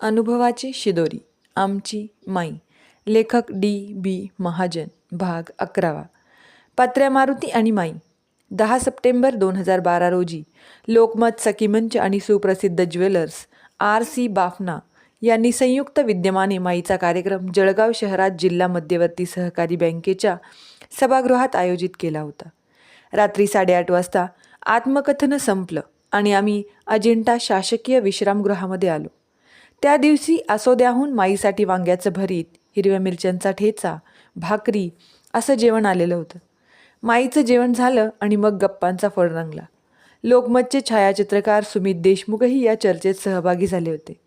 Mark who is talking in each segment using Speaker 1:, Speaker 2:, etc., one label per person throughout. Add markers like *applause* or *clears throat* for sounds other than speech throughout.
Speaker 1: अनुभवाची शिदोरी आमची माई. लेखक डी. बी. महाजन भाग अकरावा. पत्र्या मारुती आणि माई. दहा सप्टेंबर दोन हजार बारा रोजी लोकमत सखीमंच आणि सुप्रसिद्ध ज्वेलर्स आर. सी. बाफना यांनी संयुक्त विद्यमाने माईचा कार्यक्रम जळगाव शहरात जिल्हा मध्यवर्ती सहकारी बँकेच्या सभागृहात आयोजित केला होता. रात्री साडेआठ वाजता आत्मकथन संपलं आणि आम्ही अजिंठा शासकीय विश्रामगृहामध्ये आलो. त्या दिवशी असोद्याहून माईसाठी वांग्याचं भरीत हिरव्या मिरच्यांचा ठेचा भाकरी असं जेवण आलेलं होतं. माईचं जेवण झालं आणि मग गप्पांचा फळ रंगला. लोकमतचे छायाचित्रकार सुमित देशमुखही या चर्चेत सहभागी झाले होते.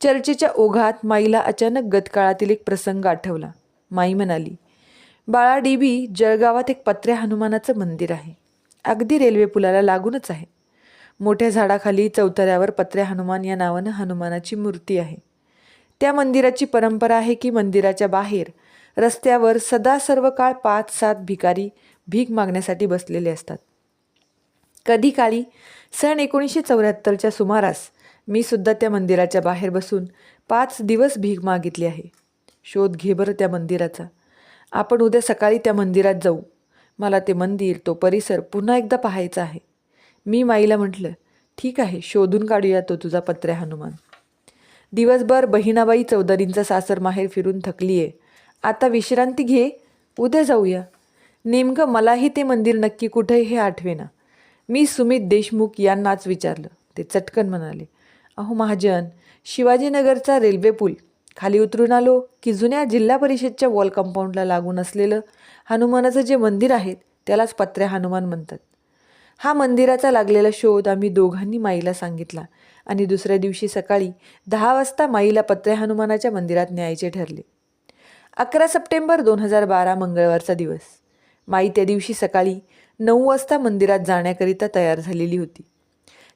Speaker 1: चर्चेच्या ओघात माईला अचानक गतकाळातील एक प्रसंग आठवला. माई म्हणाली बाळाडीबी जळगावात एक पत्र्या हनुमानाचं मंदिर आहे. अगदी रेल्वे पुलाला लागूनच आहे. मोठ्या झाडाखाली चौतऱ्यावर पत्र्या हनुमान या नावानं हनुमानाची मूर्ती आहे. त्या मंदिराची परंपरा आहे की मंदिराच्या बाहेर रस्त्यावर सदा सर्व काळ पाच सात भिकारी भीक मागण्यासाठी बसलेले असतात. कधी काळी सन एकोणीसशे चौऱ्याहत्तरच्या सुमारास मी सुद्धा त्या मंदिराच्या बाहेर बसून पाच दिवस भीक मागितली आहे. शोध घे बरं त्या मंदिराचा. आपण उद्या सकाळी त्या मंदिरात जाऊ. मला ते मंदिर तो परिसर पुन्हा एकदा पाहायचा आहे. मी माईला म्हटलं ठीक आहे शोधून काढूया तो तुझा पत्र्या हनुमान. दिवसभर बहिणाबाई चौधरींचा सासर माहेर फिरून थकली आहे आता विश्रांती घे उद्या जाऊया. नेमकं मलाही ते मंदिर नक्की कुठे हे आठवेना. मी सुमित देशमुख यांनाच विचारलं. ते चटकन म्हणाले अहो महाजन शिवाजीनगरचा रेल्वे पूल. खाली उतरून आलो की जुन्या जिल्हा परिषदच्या वॉल कंपाऊंडला लागून असलेलं हनुमानाचं जे मंदिर आहे त्यालाच पत्र्या हनुमान म्हणतात. हा मंदिराचा लागलेला शोध आम्ही दोघांनी माईला सांगितला आणि दुसऱ्या दिवशी सकाळी दहा वाजता माईला पत्र्या हनुमानाच्या मंदिरात न्यायचे ठरले. अकरा सप्टेंबर दोन हजार बारा मंगळवारचा दिवस. माई त्या दिवशी सकाळी नऊ वाजता मंदिरात जाण्याकरिता तयार झालेली होती.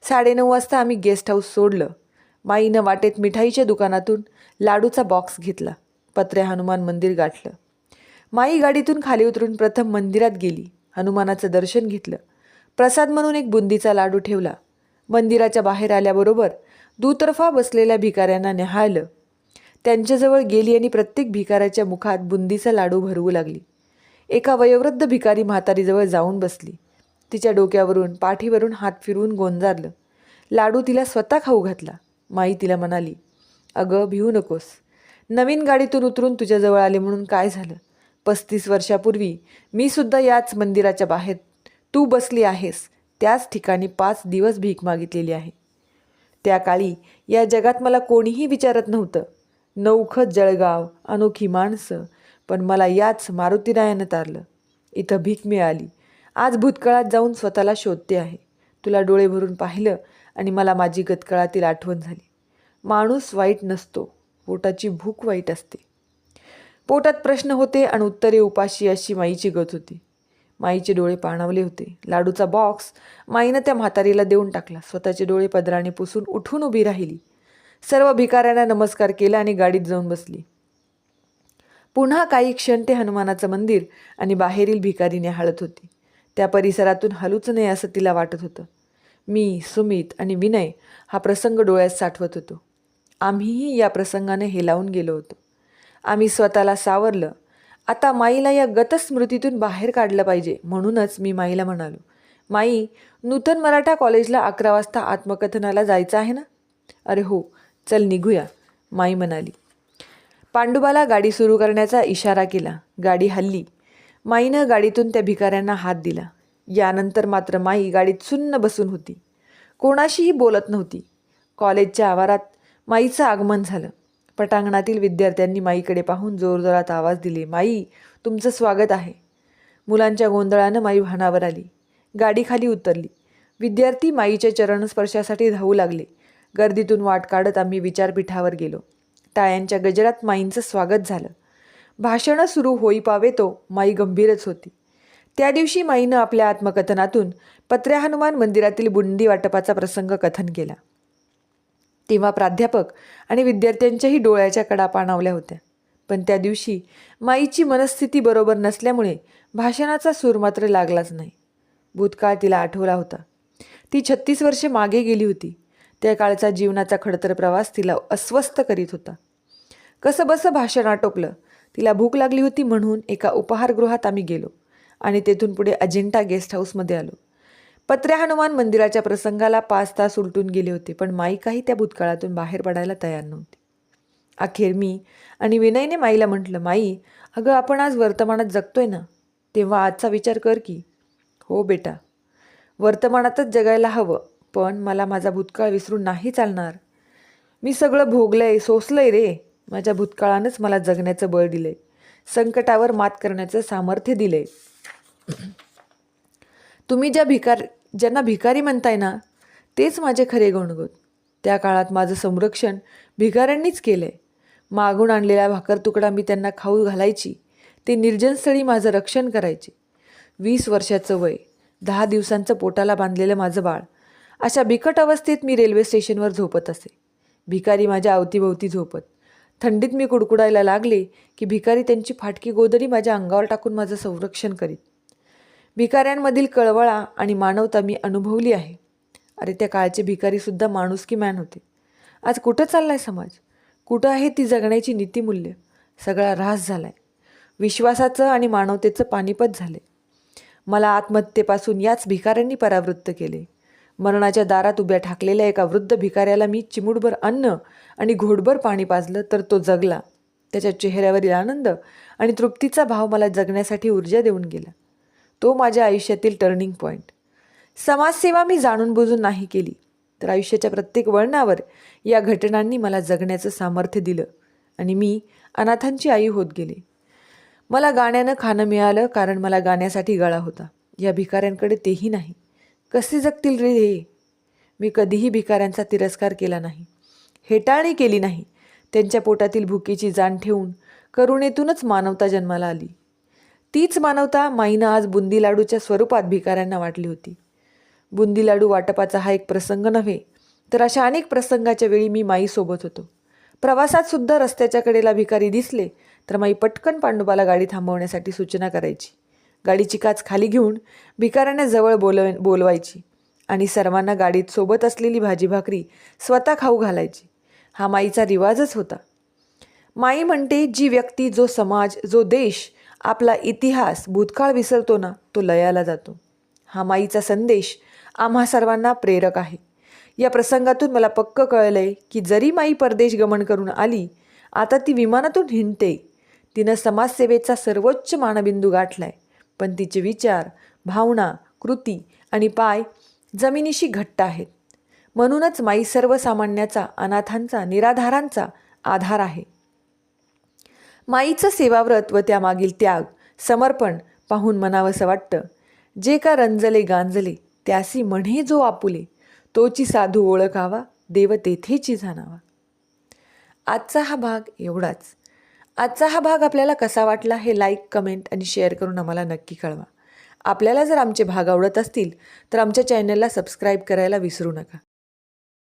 Speaker 1: साडेनऊ वाजता आम्ही गेस्ट हाऊस सोडलं. माईनं वाटेत मिठाईच्या दुकानातून लाडूचा बॉक्स घेतला. पत्रे हनुमान मंदिर गाठलं. माई गाडीतून खाली उतरून प्रथम मंदिरात गेली. हनुमानाचं दर्शन घेतलं. प्रसाद म्हणून एक बुंदीचा लाडू ठेवला. मंदिराच्या बाहेर आल्याबरोबर दुतर्फा बसलेल्या भिकाऱ्यांना निहाळलं त्यांच्याजवळ गेली आणि प्रत्येक भिकाऱ्याच्या मुखात बुंदीचा लाडू भरवू लागली. एका वयोवृद्ध भिकारी म्हातारीजवळ जाऊन बसली. तिच्या डोक्यावरून पाठीवरून हात फिरवून गोंजारलं. लाडू तिला स्वतः खाऊ घातला. माई तिला म्हणाली अगं भिवू नकोस. नवीन गाडीतून उतरून तुझ्याजवळ आले म्हणून काय झालं? पस्तीस वर्षापूर्वी मी सुद्धा याच मंदिराच्या बाहेर तू बसली आहेस. त्याच ठिकाणी पाच दिवस भीक मागितलेली आहे. त्या काळी या जगात मला कोणीही विचारत नव्हतं. नौखत जळगाव अनोखी माणसं पण मला याच मारुतीरायानं तारलं. इथं भीक मिळाली. आज भूतकाळात जाऊन स्वतःला शोधते आहे. तुला डोळे भरून पाहिलं आणि मला माझी गतकाळातील आठवण झाली. माणूस वाईट नसतो. पोटाची भूक वाईट असते. पोटात प्रश्न होते आणि उत्तरे उपाशी अशी माईची गत होती. माईचे डोळे पाणावले होते. लाडूचा बॉक्स माईनं त्या म्हातारीला देऊन टाकला. स्वतःचे डोळे पदराने पुसून उठून उभी राहिली. सर्व भिकाऱ्यांना नमस्कार केला आणि गाडीत जाऊन बसली. पुन्हा काही क्षण ते हनुमानाचं मंदिर आणि बाहेरील भिकारी निहाळत होती. त्या परिसरातून हलूच नये असं तिला वाटत होतं. मी सुमित आणि विनय हा प्रसंग डोळ्यात साठवत होतो. आम्हीही या प्रसंगाने हेलावून गेलो होतो. आम्ही स्वतःला सावरलं आता माईला या गतस्मृतीतून बाहेर काढलं पाहिजे. म्हणूनच मी माईला म्हणालो माई नूतन मराठा कॉलेजला अकरा वाजता आत्मकथनाला जायचं आहे ना? अरे हो चल निघूया माई म्हणाली. पांडुबाला गाडी सुरू करण्याचा इशारा केला. गाडी हल्ली. माईनं गाडीतून त्या भिकाऱ्यांना हात दिला. यानंतर मात्र माई गाडीत सुन्न बसून होती. कोणाशीही बोलत नव्हती. कॉलेजच्या आवारात माईचं आगमन झालं. पटांगणातील विद्यार्थ्यांनी माईकडे पाहून जोरजोरात आवाज दिले माई तुमचं स्वागत आहे. मुलांच्या गोंधळानं माई भानावर आली. गाडी खाली उतरली. विद्यार्थी माईच्या चरणस्पर्शासाठी धावू लागले. गर्दीतून वाट काढत आम्ही विचारपीठावर गेलो. टाळ्यांच्या गजरात माईंचं स्वागत झालं. भाषणं सुरू होई पावे तो माई गंभीरच होती. त्या दिवशी माईनं आपल्या आत्मकथनातून पत्र्या हनुमान मंदिरातील बुंदी वाटपाचा प्रसंग कथन केला. तेव्हा प्राध्यापक आणि विद्यार्थ्यांच्याही डोळ्याच्या कडा पाणावल्या होत्या. पण त्या दिवशी माईची मनस्थिती बरोबर नसल्यामुळे भाषणाचा सूर मात्र लागलाच नाही. भूतकाळ तिला आठवला होता. ती छत्तीस वर्षे मागे गेली होती. त्या काळचा जीवनाचा खडतर प्रवास तिला अस्वस्थ करीत होता. कसं बसं भाषण आटोपलं. तिला भूक लागली होती म्हणून एका उपहारगृहात आम्ही गेलो आणि तेथून पुढे अजिंठा गेस्ट हाऊसमध्ये आलो. पत्र्या हनुमान मंदिराच्या प्रसंगाला पाच तास उलटून गेले होते पण माई काही त्या भूतकाळातून बाहेर पडायला तयार नव्हती. अखेर मी आणि विनयने माईला म्हटलं माई अगं आपण आज वर्तमानात जगतोय ना तेव्हा आजचा विचार कर की. हो बेटा वर्तमानातच जगायला हवं पण मला माझा भूतकाळ विसरून नाही चालणार. मी सगळं भोगलंय सोसलंय रे. माझ्या भूतकाळानंच मला जगण्याचं बळ दिलंय. संकटावर मात करण्याचं सामर्थ्य दिलंय. *clears throat* तुम्ही ज्या भिकार ज्यांना भिकारी म्हणताय ना तेच माझे खरे गुणगुत त्या काळात माझं संरक्षण भिकाऱ्यांनीच केलंय. मागून आणलेला भाकर तुकडा मी त्यांना खाऊ घालायची. ते निर्जनस्थळी माझं रक्षण करायचे. वीस वर्षाचं वय दहा दिवसांचं पोटाला बांधलेलं माझं बाळ. अशा बिकट अवस्थेत मी रेल्वे स्टेशनवर झोपत असे. भिकारी माझ्या अवतीभोवती झोपत. थंडीत मी कुडकुडायला लागले की भिकारी त्यांची फाटकी गोदरी माझ्या अंगावर टाकून माझं संरक्षण करीत. भिकाऱ्यांमधील कळवळा आणि मानवता मी अनुभवली आहे. अरे त्या काळचे भिकारीसुद्धा माणुसकी मॅन होते. आज कुठं चाललाय समाज? कुठं आहे ती जगण्याची नीतिमूल्य? सगळा ऱ्हास झालाय. विश्वासाचं आणि मानवतेचं पानिपत झाले. मला आत्महत्येपासून याच भिकाऱ्यांनी परावृत्त केले. मरणाच्या दारात उभ्या ठाकलेल्या एका वृद्ध भिकाऱ्याला मी चिमुटभर अन्न आणि घोटभर पाणी पाजलं तर तो जगला. त्याच्या चेहऱ्यावरील आनंद आणि तृप्तीचा भाव मला जगण्यासाठी ऊर्जा देऊन गेला. तो माझ्या आयुष्यातील टर्निंग पॉईंट समाजसेवा मी जाणून बुजून नाही केली तर आयुष्याच्या प्रत्येक वळणावर या घटनांनी मला जगण्याचं सामर्थ्य दिलं आणि मी अनाथांची आई होत गेले. मला गाण्यानं खाणं मिळालं कारण मला गाण्यासाठी गळा होता. या भिकाऱ्यांकडे तेही नाही. कसे जगतील रे हे? मी कधीही भिकाऱ्यांचा तिरस्कार केला नाही. हेटाळणी केली नाही. त्यांच्या पोटातील भुकेची जाण ठेवून करुणेतूनच मानवता जन्माला आली. तीच मानवता माईनं आज बुंदी लाडूच्या स्वरूपात भिकाऱ्यांना वाटली होती. बुंदी लाडू वाटपाचा हा एक प्रसंग नव्हे तर अशा अनेक प्रसंगाच्या वेळी मी माईसोबत होतो. प्रवासात सुद्धा रस्त्याच्या कडेला भिकारी दिसले तर माई पटकन पांडुबाला गाडी थांबवण्यासाठी सूचना करायची. गाडीची काच खाली घेऊन भिकाऱ्यांना जवळ बोलव बोलवायची आणि सर्वांना गाडीत सोबत असलेली भाजी भाकरी स्वतः खाऊ घालायची. हा माईचा रिवाजच होता. माई म्हणते जी व्यक्ती जो समाज जो देश आपला इतिहास भूतकाळ विसरतो ना तो लयाला जातो. हा माईचा संदेश आम्हा सर्वांना प्रेरक आहे. या प्रसंगातून मला पक्क आहे की जरी माई परदेश गमन करून आली आता ती विमानातून हिंडते. तिनं समाजसेवेचा सर्वोच्च मानबिंदू गाठलाय. पण तिचे विचार भावना कृती आणि पाय जमिनीशी घट्ट आहेत. म्हणूनच माई सर्वसामान्याचा अनाथांचा निराधारांचा आधार आहे. माईचं सेवाव्रत व त्यामागील त्याग समर्पण पाहून मनावंसं वाटतं. जे का रंजले गांजले त्यासी म्हणे जो आपुले. तोची साधू ओळखावा देव तेथेची जाणावा. आजचा हा भाग एवढाच. आजचा हा भाग आपल्याला कसा वाटला हे लाईक कमेंट आणि शेअर करून आम्हाला नक्की कळवा. आपल्याला जर आमचे भाग आवडत असतील तर आमच्या चॅनलला सबस्क्राईब करायला विसरू नका.